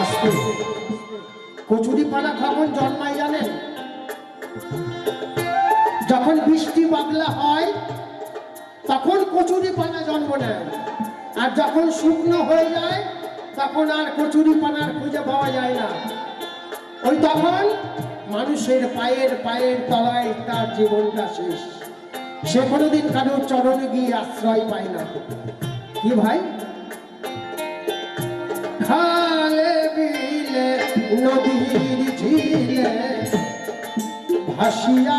আস্তে কচুরি পানা কখন জন্মায় জানেন? যখন বৃষ্টি বাদলা হয়, তখন কচুরি পানা জন্ম নেয়। আর যখন শুকনো হয়ে যায়, তখন আর কচুরি পানার খুঁজে পাওয়া যায় না। ওই তখন মানুষের পায়ের পায়ের তলায় তার জীবনটা শেষ। সে কোনোদিন কারোর চরণে গিয়ে আশ্রয় পায় না। কি ভাই? বিলে নদীর ঝিলে ভাসিয়া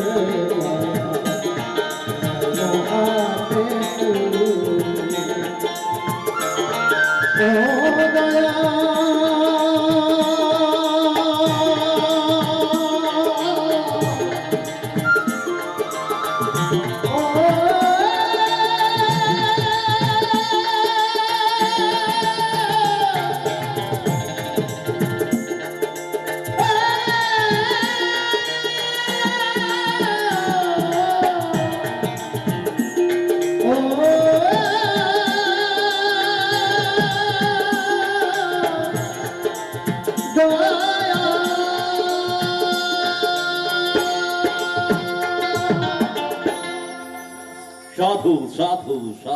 সাধু সাধু সাধু।